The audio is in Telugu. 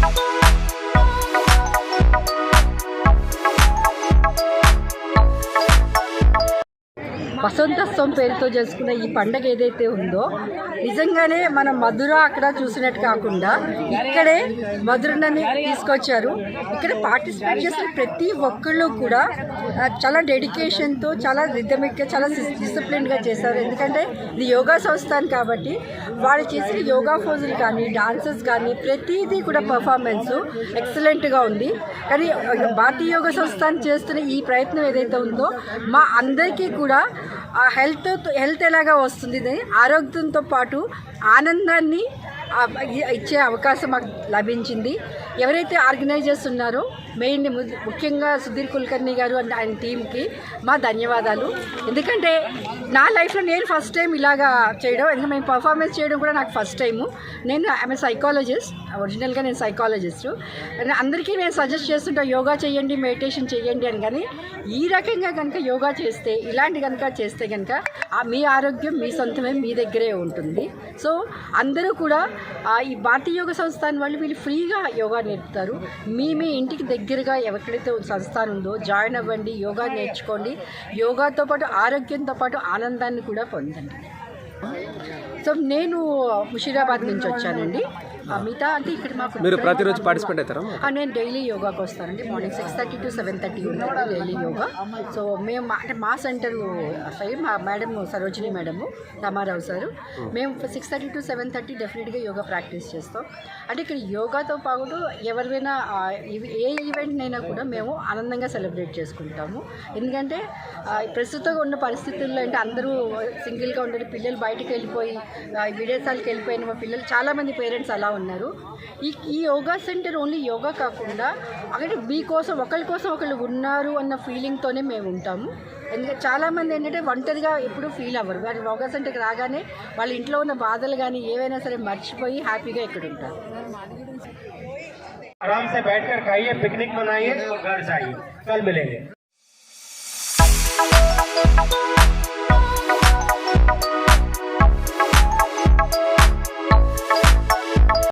Bye. వసంతోత్సవం పేరుతో చేసుకున్న ఈ పండగ ఏదైతే ఉందో నిజంగానే మనం మధుర అక్కడ చూసినట్టు కాకుండా ఇక్కడే మధురని తీసుకొచ్చారు. ఇక్కడ పార్టిసిపేట్ చేసిన ప్రతి ఒక్కళ్ళు కూడా చాలా డెడికేషన్తో చాలా రిథమిక్గా చాలా డిసిప్లిన్గా చేశారు. ఎందుకంటే ఇది యోగా సంస్థాన్ కాబట్టి వాళ్ళు చేసిన యోగా ఫోజులు కానీ డాన్సెస్ కానీ ప్రతిదీ కూడా పర్ఫార్మెన్స్ ఎక్సలెంట్గా ఉంది. కానీ భారతీయ యోగా సంస్థాన్ చేస్తున్న ఈ ప్రయత్నం ఏదైతే ఉందో మా అందరికీ కూడా హెల్త్ హెల్త్ ఎలాగా వస్తుంది ఆరోగ్యంతో పాటు ఆనందాన్ని ఇచ్చే అవకాశం మాకు లభించింది. ఎవరైతే ఆర్గనైజర్స్ ఉన్నారో మెయిన్ ముఖ్యంగా సుధీర్ కుల్కర్ణి గారు అండ్ ఆయన టీంకి మా ధన్యవాదాలు. ఎందుకంటే నా లైఫ్లో నేను ఫస్ట్ టైం ఇలాగా చేయడం ఎందుకంటే మేము పర్ఫార్మెన్స్ చేయడం కూడా నాకు ఫస్ట్ టైము. నేను ఐఎమ్ సైకాలజిస్ట్ ఒరిజినల్గా నేను సైకాలజిస్ట్. అందరికీ నేను సజెస్ట్ చేస్తుంటా యోగా చేయండి మెడిటేషన్ చేయండి అని. కానీ ఈ రకంగా కనుక యోగా చేస్తే ఇలాంటి కనుక చేస్తే కనుక ఆ మీ ఆరోగ్యం మీ సొంతమే మీ దగ్గరే ఉంటుంది. సో అందరూ కూడా ఈ భారతీయ యోగ సంస్థాన్ వాళ్ళు వీళ్ళు ఫ్రీగా యోగా నేర్పుతారు. మీ మీ ఇంటికి దగ్గరగా ఎక్కడైతే సంస్థానం ఉందో జాయిన్ అవ్వండి యోగా నేర్చుకోండి. యోగాతో పాటు ఆరోగ్యంతో పాటు ఆనందాన్ని కూడా పొందండి. సో నేను ముషీరాబాద్ నుంచి వచ్చానండి. మిగతా అంటే ఇక్కడ మాకు మీరు ప్రతిరోజు పార్టిసిపేట్ అవుతారా? నేను డైలీ యోగాకి వస్తానండి morning six thirty to seven thirty ఉంటుంది డైలీ యోగా. సో మేము అంటే మా సెంటర్ సైడ్ మా madam Sarojini madam Ramarao sir. మేము six thirty to seven thirty డెఫినెట్గా యోగా ప్రాక్టీస్ చేస్తాం. అంటే ఇక్కడ యోగాతో పాటు ఎవరివైనా ఏ ఈవెంట్నైనా కూడా మేము ఆనందంగా సెలబ్రేట్ చేసుకుంటాము. ఎందుకంటే ప్రస్తుతం ఉన్న పరిస్థితుల్లో అంటే అందరూ సింగిల్గా ఉండరు పిల్లలు బయటికి వెళ్ళిపోయి విదేశాలకు వెళ్ళిపోయిన పిల్లలు చాలామంది పేరెంట్స్ అలా ఉన్నారు ఈ ఈ యోగా సెంటర్ ఓన్లీ యోగా కాకుండా అక్కడ మీకోసం ఒకరి కోసం ఒకళ్ళు ఉన్నారు అన్న ఫీలింగ్తోనే మేము ఉంటాము ఎందుకంటే చాలామంది ఏంటంటే ఒంటరిగా ఎప్పుడూ ఫీల్ అవ్వరు కానీ యోగా సెంటర్కి రాగానే వాళ్ళ ఇంట్లో ఉన్న బాధలు కానీ ఏవైనా సరే మర్చిపోయి హ్యాపీగా ఇక్కడ ఉంటారు आराम से बैठकर खाइए पिकनिक मनाइए और घर जाइए कल मिलेंगे